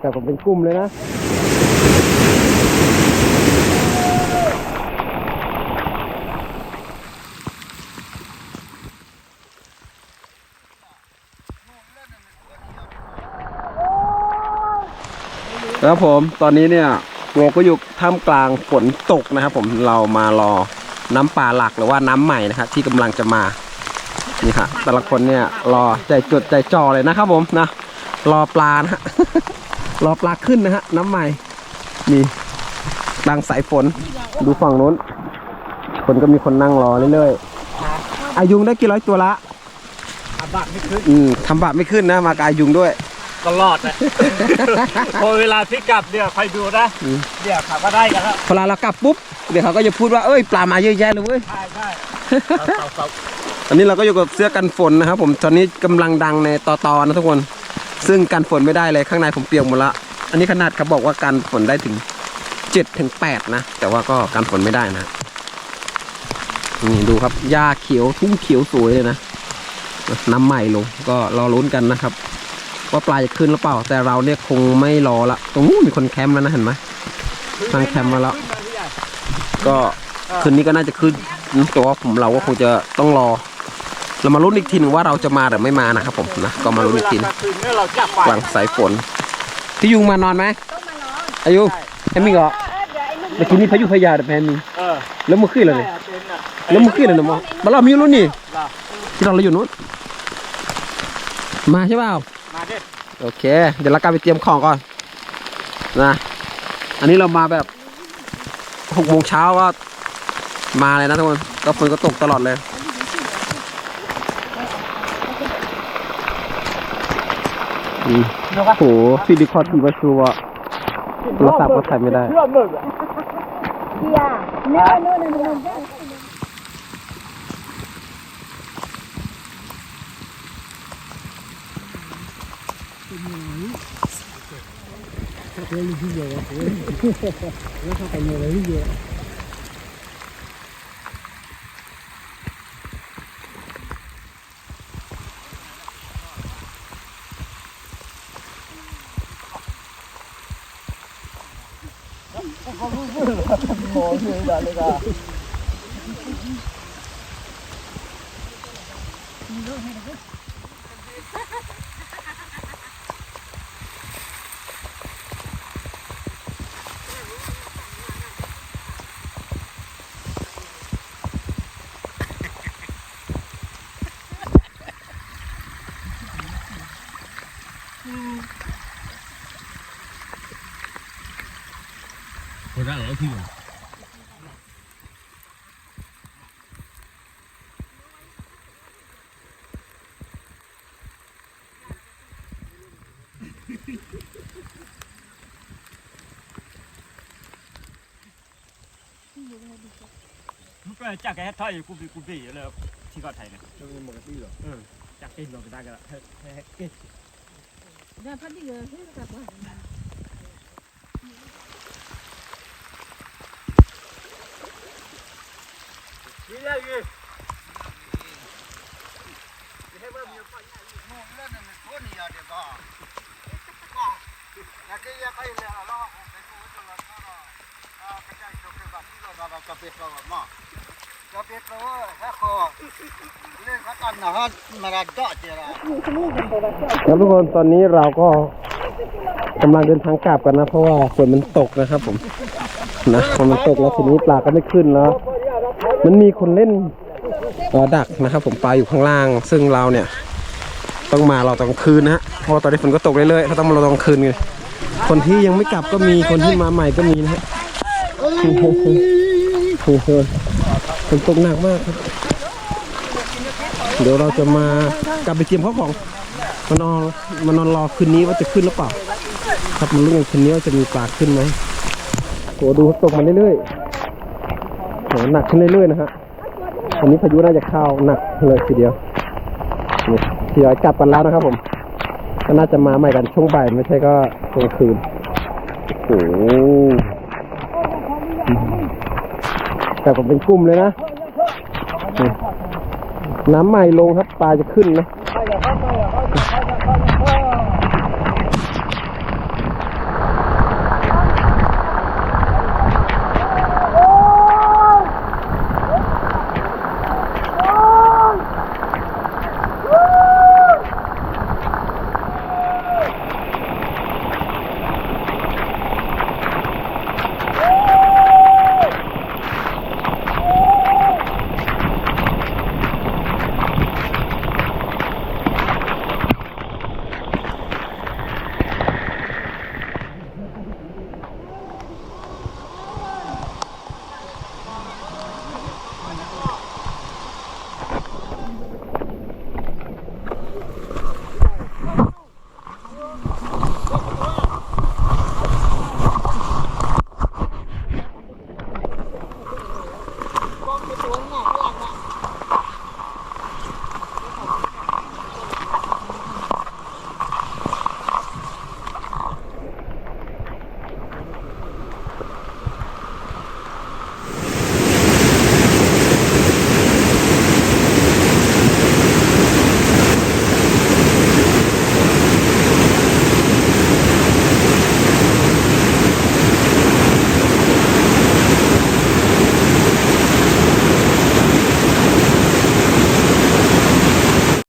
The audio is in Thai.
แต่ผมเป็นกลุ่มเลยนะครับผมตอนนี้เนี่ยเราก็อยู่ท่ามกลางฝนตกนะครับ ผมเรามารอน้ำปลาหลักหรือว่าน้ำใหม่นะครับที่กำลังจะมานี่ค่ะแต่ละคนเนี่ยรอใจจดใจจ่อเลยนะครับผมนะรอปลานะ รอปลาขึ้นนะฮะ น้ำใหม่ นี่ดังสายฝน ดูฝั่งนู้น คนก็มีคนนั่งรอเรื่อยๆอายุงได้กี่ร้อยตัวละอาบัตไม่ขึ้น อืมทำบาปไม่ขึ้นนะ มากบอายุงด้วยตลอดนะพอเวลาพลิกกลับเดี๋ยวคอยดูนะอืมเดี๋ยวขับก็ได้กันแล้วพอเรากลับปุ๊บเดี๋ยวเขาก็จะพูดว่าเอ้ยปลามาเยอะแยะเลยเว้ยใช่ใช่เสาเสาอันนี้เราก็อยู่กับเสื้อกันฝนนะครับผมตอนนี้กำลังดังในตอตอนะทุกคน ซึ่งกันฝนไม่ได้เลยข้างในผมเปียกหมดละ อันนี้ขนาดเขาบอกว่ากันฝนได้ถึงเจ็ดถึงแปดนะ แต่ว่าก็กันฝนไม่ได้นะนี่ดูครับหญ้าเขียวทุ่งเขียวสวยเลยนะน้ำใหม่ลงก็รอลุ้นกันนะครับ ว่าปลาจะขึ้นหรือเปล่า แต่เราเนี่ยคงไม่รอละตรงนู้นมีคนแคมป์แล้วนะเห็นไหมตั้งแคมป์มาแล้ว ก็คืนนี้ก็น่าจะขึ้นแต่ว่าผมเราก็คงจะต้องรอ เรามาลุ้นอีกทีหนึงว่าเราจะมาหรือไม่มานะครับผมนะก็มาลุ้นอีกทีเวนึลางกลางคืนเนี่ยเราจับไปกลางสายฝนพี่ยุงมานอนไหมต้องมานอนอายุแฮมมิงเหรอเออเดี๋ยวไอ้นุ่มเมื่อกี้นี้พายุพยาแต่แพนมิงเออแล้วเมื่อคืนเลยใช่เนี่ยอะเป็นอะแล้วเมื่อคืนเลยเนาะมาเรามีอยู่นู้นนี่ล่ะที่เราเราอยู่นู้นมาใช่เปล่ามาดิโอเค เดี๋ยวเรากลับไปเตรียมของก่อนนะอันนี้เรามาแบบหกโมงเช้าก็มาเลยนะทุกคนก็ฝนก็ตกตลอดเลย อืม เดี๋ยวก่อน โหฟิลิปพอทีมาชูว่าโทรศัพท์ก็ถ่ายไม่ได้เดียร์เนื้อเนื้อเนื้อเนื้อมึงไปจักแค่ถอยกูกูบีอยู่เลยที่เก็ไทยเนี่ยเรื่องปกติเหรอเออจักกิ นลงไปได้กันละเฮ้ยเฮ้ยเฮ้ยเดี๋ยวพัดดีเลยให้กลับมานี่ได้ยี่ ครับทุกคนตอนนี้เราก็กำลังเดินทางกลับกันนะ เพราะว่าฝนมันตกนะครับผมนะพอมันตกแล้วทีนี้ปลาก็ไม่ขึ้นแล้ว มันมีคนเล่นออดักนะครับ ผมปลาอยู่ข้างล่าง ซึ่งเราเนี่ย ต้องมาเราตอนกลางคืนนะฮะเพราะตอนนี้ฝนก็ตกเรื่อยๆเราต้องมาเราตอนกลางคืนไงคนที่ยังไม่กลับก็มีคนที่มาใหม่ก็มีนะฮะโอ้โหโอ้โหฝนตกหนักมากครับเดี๋ยวเราจะมากลับไปเตรียมข้าวของมานอนมานอนรอคืนนี้ว่าจะขึ้นหรือเปล่า ครับมันรู้กันคืนนี้ว่าจะมีปลาขึ้นไหมโหดูตกมาเรื่อยๆ โหหนักขึ้นเรื่อยๆนะฮะวันนี้พายุน่าจะเข้าหนักเลยทีเดียวนี่ทยอยกลับกันแล้วนะครับ ผม ก็น่าจะมาใหม่กันช่วงบ่ายไม่ใช่ก็กลางคืนโอ้โหแต่ผมเป็นกลุ่มเลยนะนี่น้ำใหม่ลงครับปลาจะขึ้นนะ